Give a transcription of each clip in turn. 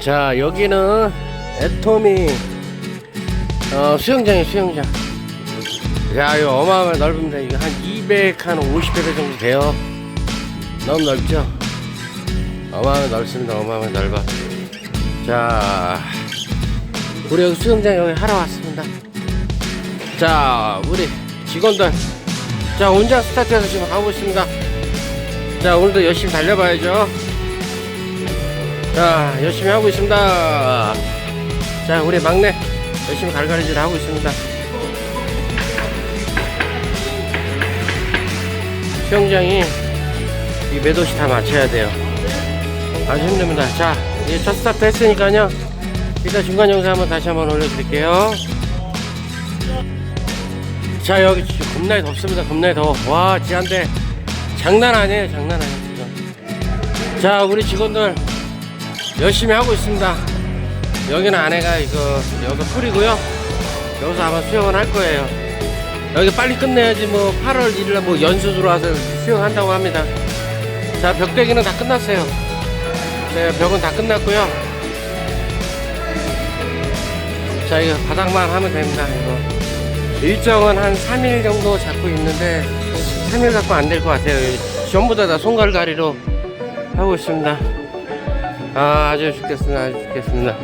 자 여기는 애토미 어, 수영장이에요 수영장. 야 이거 어마어마하게 넓습니다 이거 한 200, 한 50배 정도 돼요. 너무 넓죠? 어마어마하게 넓습니다. 어마어마하게 넓어. 자 우리 여기 수영장 여기 하러 왔습니다. 자 우리 직원들. 자 온장 스타트해서 지금 가고 있습니다. 자 오늘도 열심히 달려봐야죠 자 열심히 하고 있습니다. 자 우리 막내 열심히 갈갈이질 하고 있습니다. 수영장이 이 매도시 다 맞춰야 돼요. 아주 힘듭니다. 자 이제 첫 스타트 했으니까요. 이따 중간 영상 한번 다시 한번 올려드릴게요. 자 여기 겁나게 덥습니다. 겁나게 더워. 와 지한데 장난 아니에요. 장난 아니에요 자 우리 직원들 열심히 하고 있습니다. 여기는 아내가 이거 여기 풀이고요. 여기서 아마 수영을 할 거예요. 여기 빨리 끝내야지 뭐 8월 1일날 뭐 연수 들어와서 수영한다고 합니다. 자 벽대기는 다 끝났어요. 네, 벽은 다 끝났고요. 자 이거 바닥만 하면 됩니다 이거. 일정은 한 3일 정도 잡고 있는데 3일 갖고 안 될 것 같아요. 전부 다, 다 손갈가리로 하고 있습니다 아 아주 좋겠습니다. 아주 좋겠습니다.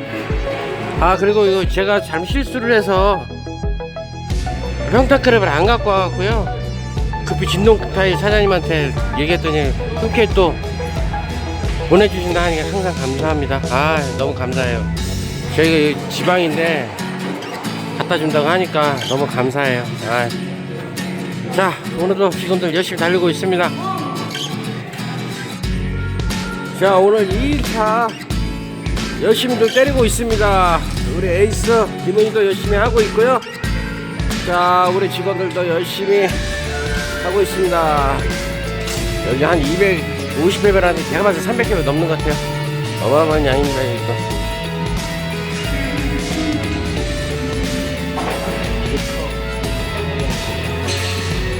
아 그리고 이거 제가 잘못 실수를 해서 평타크랩을 안 갖고 와갖고요. 급히 진동타이 사장님한테 얘기했더니 흔쾌히 또 보내주신다 하니까 항상 감사합니다. 아 너무 감사해요. 저희가 지방인데 갖다 준다고 하니까 너무 감사해요. 아. 자 오늘도 직원들 열심히 달리고 있습니다 자 오늘 2일차 열심히들 때리고 있습니다. 우리 에이스 김은희도 열심히 하고 있고요. 자 우리 직원들도 열심히 하고 있습니다. 여기 한 250배배라는데 제가 봐서 300배 넘는 것 같아요. 어마어마한 양입니다 이거.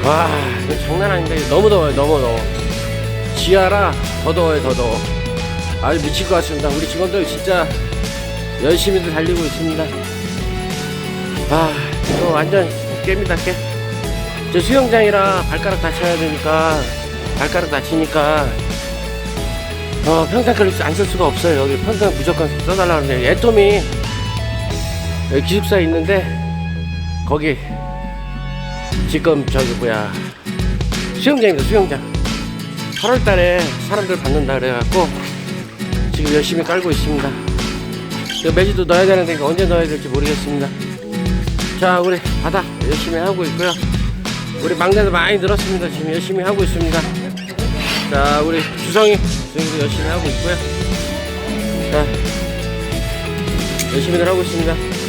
와 이거 장난 아닌데 너무 더워요 너무 더워 지하라. 더 더워요 더 더워. 아주 미칠 것 같습니다. 우리 직원들 진짜 열심히들 달리고 있습니다. 아 이거 완전 깹니다 깨 저 수영장이라 발가락 다쳐야 되니까 발가락 다치니까 어 평탄크를 안쓸 수가 없어요. 여기 평탄 무조건 써달라 그러는데 애톰이 여기 기숙사에 있는데 거기 지금 저기 뭐야 수영장입니다 수영장 8월 달에 사람들 받는다 그래갖고 지금 열심히 깔고 있습니다. 이거 매주도 넣어야 되는데 언제 넣어야 될지 모르겠습니다. 자 우리 바다 열심히 하고 있고요. 우리 막내도 많이 늘었습니다. 지금 열심히 하고 있습니다. 자 우리 주성이 주성이도 열심히 하고 있고요. 자 열심히들 하고 있습니다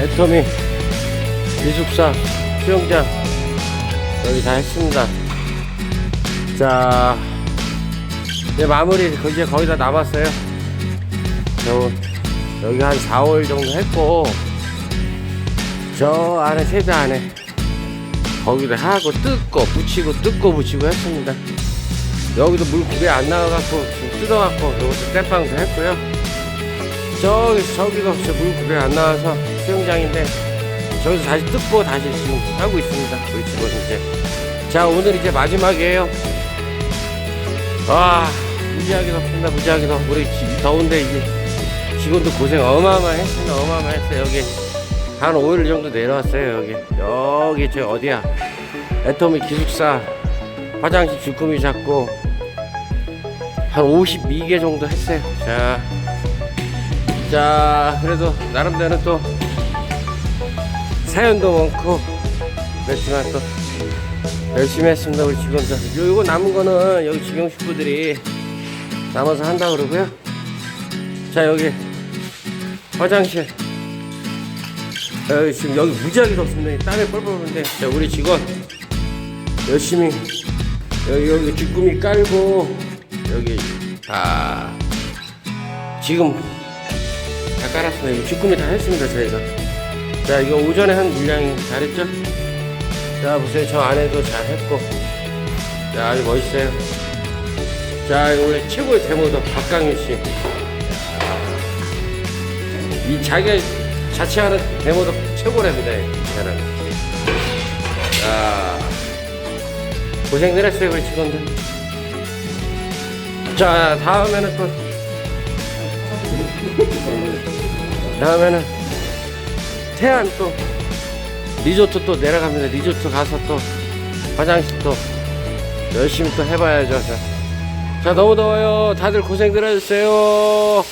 애터미 기숙사 수영장 여기 다 했습니다. 자, 이제 마무리 이제 거의 다 남았어요. 저 여기 한 4, 5일 정도 했고 저 안에 세배 안에 거기도 하고 뜯고 붙이고 뜯고 붙이고 했습니다. 여기도 물 구배 안 나와갖고 뜯어갖고 여기서 땜빵도 했고요. 저기 저기도 저물 구배 안 나와서 수영장인데 저기서 다시 뜯고 다시 지금 하고 있습니다. 우리 직원 이제 자 오늘 이제 마지막이에요. 와 무지하게 덥습니다. 무지하게 더 우리 지- 더운데 이제 직원도 고생 어마어마했습니다. 어마어마했어요. 여기 한 5일 정도 내려왔어요. 여기 여기 저 어디야? 애터미 기숙사 화장실 주꾸미 잡고 한 52개 정도 했어요. 자. 자 그래도 나름대로 또 사연도 많고. 그렇지만 또 열심히 했습니다 우리 요- 요거 남은 거는 여기 직영 식구들이 남아서 한다 그러고요. 자 여기 화장실. 여기 지금 여기 무지하게 덥습니다. 땀에 뻘뻘 오는데. 자 우리 직원 열심히 여기 여기 뒷구미 깔고 여기 다 지금 다 깔았습니다. 주꾸미 다 했습니다, 저희가. 자 이거 오전에 한 물량이 잘했죠? 자 보세요. 저 안에도 잘했고. 자 아주 멋있어요. 자 우리 최고의 데모더 박강윤 씨 이 자기가 자취하는 데모더 최고랍니다 이자 고생들 했어요 우리 직원들. 자 다음에는 또. 다음에는 태안 또 리조트 또 내려갑니다. 리조트 가서 또 화장실 또 열심히 또 해봐야죠. 자, 자 너무 더워요. 다들 고생들 해주세요.